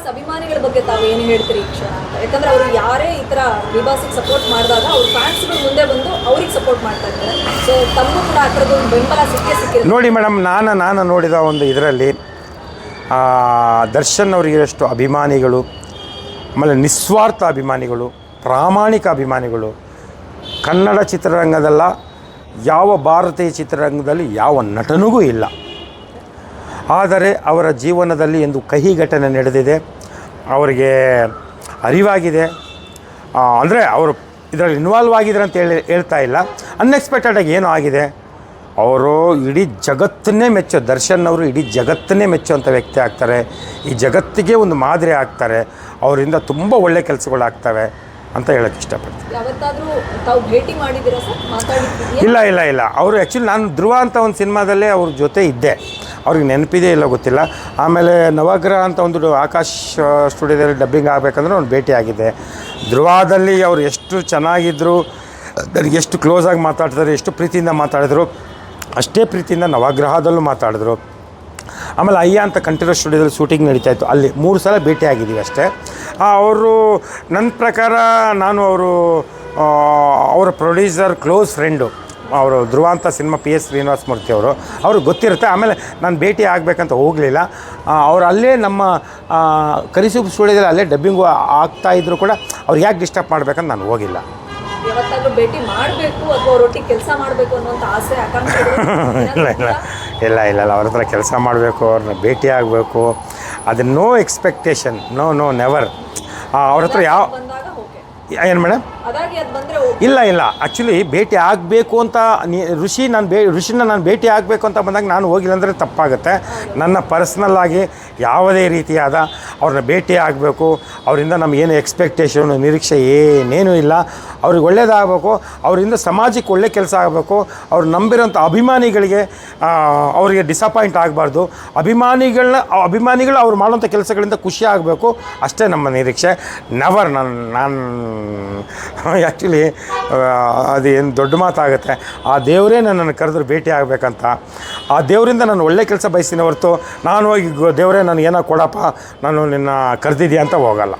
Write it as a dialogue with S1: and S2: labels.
S1: Boss ಅಭಿಮಾನಿಗಳ ಬಗ್ಗೆ ತಾವು ಏನು ಹೇಳ್ತೀರಿ ಕ್ಷಣ ಅಂತ? ಯಾಕಂದ್ರೆ ಅವರು ಯಾರೇ ಈ ತರ ಬಿಬಾಸಿಗೆ ಸಪೋರ್ಟ್ ಮಾಡಿದಾಗ ಅವ್ರ ಫ್ಯಾನ್ಸ್ಗಳು ಮುಂದೆ ಬಂದು ಅವ್ರಿಗೆ ಸಪೋರ್ಟ್ ಮಾಡ್ತಾ ಇದ್ದಾರೆ. ಸೊ ತಮಗೂ ಕೂಡ ಆ ಒಂದು ಬೆಂಬಲ ಸಿಕ್ಕೇ ಸಿಕ್ಕಿದೆ
S2: ನೋಡಿ ಮೇಡಮ್, ನಾನು ನಾನು ನೋಡಿದ ಒಂದು ಇದರಲ್ಲಿ ದರ್ಶನ್ ಅವರಿಗಿರಷ್ಟು ಅಭಿಮಾನಿಗಳು, ಆಮೇಲೆ ನಿಸ್ವಾರ್ಥ ಅಭಿಮಾನಿಗಳು, ಪ್ರಾಮಾಣಿಕ ಅಭಿಮಾನಿಗಳು, ಕನ್ನಡ ಚಿತ್ರರಂಗದಲ್ಲ, ಯಾವ ಭಾರತೀಯ ಚಿತ್ರರಂಗದಲ್ಲಿ ಯಾವ ನಟನಿಗೂ ಇಲ್ಲ. ಆದರೆ ಅವರ ಜೀವನದಲ್ಲಿ ಒಂದು ಕಹಿ ಘಟನೆ ನಡೆದಿದೆ. ಅವರಿಗೆ ಅರಿವಾಗಿದೆ. ಅಂದರೆ ಅವರು ಇದರಲ್ಲಿ ಇನ್ವಾಲ್ವ್ ಆಗಿದ್ದಾರೆ ಅಂತ ಹೇಳಿ ಹೇಳ್ತಾ ಇಲ್ಲ. ಅನ್ಎಕ್ಸ್ಪೆಕ್ಟೆಡಾಗಿ ಏನೋ ಆಗಿದೆ. ಅವರು ಇಡೀ ಜಗತ್ತನ್ನೇ ಮೆಚ್ಚೋ ದರ್ಶನ್ ಅವರು ಇಡೀ ಜಗತ್ತನ್ನೇ ಮೆಚ್ಚುವಂಥ ವ್ಯಕ್ತಿ ಆಗ್ತಾರೆ. ಈ ಜಗತ್ತಿಗೆ ಒಂದು ಮಾದರಿ ಆಗ್ತಾರೆ. ಅವರಿಂದ ತುಂಬ ಒಳ್ಳೆ ಕೆಲಸಗಳಾಗ್ತವೆ ಅಂತ ಹೇಳೋಕ್ಕೆ ಇಷ್ಟಪಡ್ತೀನಿ. ಇಲ್ಲ ಇಲ್ಲ ಇಲ್ಲ. ಅವರು ಆ್ಯಕ್ಚುಲಿ ನಾನು ಧ್ರುವ ಅಂತ ಒಂದು ಸಿನಿಮಾದಲ್ಲೇ ಅವ್ರ ಜೊತೆ ಇದ್ದೆ. ಅವ್ರಿಗೆ ನೆನಪಿದೆ ಇಲ್ಲ ಗೊತ್ತಿಲ್ಲ. ಆಮೇಲೆ ನವಗ್ರಹ ಅಂತ ಒಂದು ಆಕಾಶ್ ಸ್ಟುಡಿಯೋದಲ್ಲಿ ಡಬ್ಬಿಂಗ್ ಆಗಬೇಕಂದ್ರೆ ಭೇಟಿ ಆಗಿದೆ. ಧ್ರುವದಲ್ಲಿ ಅವರು ಎಷ್ಟು ಚೆನ್ನಾಗಿದ್ದರು ನನಗೆ ಎಷ್ಟು ಕ್ಲೋಸಾಗಿ ಮಾತಾಡ್ತಾರೆ ಎಷ್ಟು ಪ್ರೀತಿಯಿಂದ ಮಾತಾಡಿದ್ರು, ಅಷ್ಟೇ ಪ್ರೀತಿಯಿಂದ ನವಗ್ರಹದಲ್ಲೂ ಮಾತಾಡಿದ್ರು. ಆಮೇಲೆ ಅಯ್ಯ ಅಂತ ಕಂಠೀರೋ ಸ್ಟುಡಿಯೋದಲ್ಲಿ ಶೂಟಿಂಗ್ ನಡೀತಾ ಇತ್ತು. ಅಲ್ಲಿ ಮೂರು ಸಲ ಭೇಟಿ ಆಗಿದ್ದೀವಿ ಅಷ್ಟೇ. ಅವರು ನನ್ನ ಪ್ರಕಾರ ನಾನು ಅವರು ಅವರ ಪ್ರೊಡ್ಯೂಸರ್ ಕ್ಲೋಸ್ ಫ್ರೆಂಡು ಅವರು ಧ್ರುವ ಅಂತ cinema P S Srinivasa Murthy ಅವರು. ಅವ್ರಿಗೆ ಗೊತ್ತಿರುತ್ತೆ ಆಮೇಲೆ ನಾನು ಭೇಟಿ ಆಗಬೇಕಂತ ಹೋಗಲಿಲ್ಲ. ಅವ್ರು ಅಲ್ಲೇ ನಮ್ಮ ಕರಿಸು ಸ್ಟುಡಿಯೋದಲ್ಲಿ ಅಲ್ಲೇ ಡಬ್ಬಿಂಗು ಆಗ್ತಾ ಇದ್ರು ಕೂಡ ಅವ್ರು ಯಾಕೆ ಡಿಸ್ಟರ್ಬ್ ಮಾಡಬೇಕಂತ ನಾನು ಹೋಗಿಲ್ಲ.
S1: ಯಾವತ್ತಾದ್ರೂ ಭೇಟಿ ಮಾಡಬೇಕು ಅಥವಾ ಅವರೊಟ್ಟಿಗೆ ಕೆಲಸ ಮಾಡಬೇಕು ಅನ್ನುವಂಥ ಆಸೆ ಆಕಾಂಕ್ಷೆ
S2: ಇಲ್ಲ ಇಲ್ಲ ಇಲ್ಲ. ಇಲ್ಲ ಇಲ್ಲ. ಅವ್ರ ಹತ್ರ ಕೆಲಸ ಮಾಡಬೇಕು ಅವ್ರನ್ನ ಭೇಟಿ ಆಗಬೇಕು. ಅದು no expectation no no never ಅವ್ರ ಹತ್ರ ಯಾವ ಏನು ಮೇಡಮ್ ಇಲ್ಲ ಇಲ್ಲ. ಆ್ಯಕ್ಚುಲಿ ಭೇಟಿ ಆಗಬೇಕು ಅಂತ ನೀ ಋಷಿ ನಾನು ಬೇ ಋಷಿನ ನಾನು ಭೇಟಿ ಆಗಬೇಕು ಅಂತ ಬಂದಾಗ ನಾನು ಹೋಗಿಲ್ಲ ಅಂದರೆ ತಪ್ಪಾಗುತ್ತೆ. ನನ್ನ ಪರ್ಸ್ನಲ್ ಆಗಿ ಯಾವುದೇ ರೀತಿಯಾದ ಅವ್ರನ್ನ ಭೇಟಿ ಆಗಬೇಕು. ಅವರಿಂದ ನಮಗೇನು ಎಕ್ಸ್ಪೆಕ್ಟೇಷನ್ ನಿರೀಕ್ಷೆ ಏನೇನೂ ಇಲ್ಲ. ಅವ್ರಿಗೆ ಒಳ್ಳೇದಾಗಬೇಕು. ಅವರಿಂದ ಸಮಾಜಕ್ಕೆ ಒಳ್ಳೆ ಕೆಲಸ ಆಗಬೇಕು. ಅವ್ರು ನಂಬಿರೋಂಥ ಅಭಿಮಾನಿಗಳಿಗೆ ಅವರಿಗೆ ಡಿಸಪಾಯಿಂಟ್ ಆಗಬಾರ್ದು. ಅಭಿಮಾನಿಗಳನ್ನ ಅಭಿಮಾನಿಗಳು ಅವ್ರು ಮಾಡೋಂಥ ಕೆಲಸಗಳಿಂದ ಖುಷಿ ಆಗಬೇಕು. ಅಷ್ಟೇ ನಮ್ಮ ನಿರೀಕ್ಷೆ. ನೆವರ್ ನನ್ನ ನಾನು ಆ್ಯಕ್ಚುಲಿ ಅದೇನು ದೊಡ್ಡ ಮಾತಾಗುತ್ತೆ. ಆ ದೇವರೇ ನನ್ನನ್ನು ಕರೆದ್ರು ಭೇಟಿ ಆಗಬೇಕಂತ. ಆ ದೇವರಿಂದ ನಾನು ಒಳ್ಳೆ ಕೆಲಸ ಬಯಸ್ತೀನಿ ಹೊರತು ನಾನು ಹೋಗಿ ದೇವರೇ ಏನೋ ಕೊಡಪ್ಪ? ನಾನು ನಿನ್ನ ಕರೆದಿದ್ಯಾ ಅಂತ ಹೋಗಲ್ಲ.